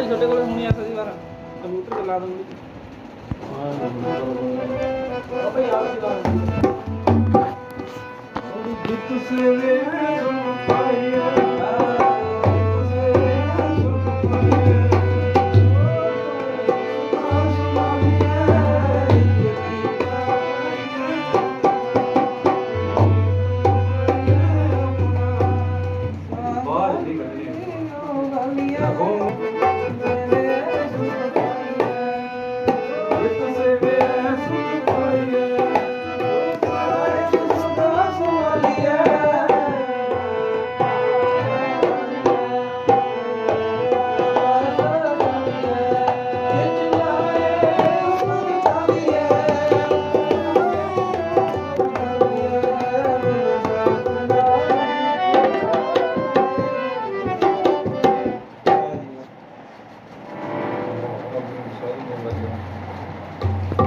ਭਾਈ ਤੁਹਾਡੇ ਕੋਲ ਹੁਣੀ ਆ ਸੀ ਵਾਰ। ਕੰਪਿਊਟਰ ਚਲਾ ਦੂੰਗੀ ਆ ਭਾਈ ਆ ਚਲਾ ਜਿੱਤ ਸਵੇਰੇ ਸੁਣ ਪਾਈਏ ਸਵੇਰੇ ਸੁਣ شيء من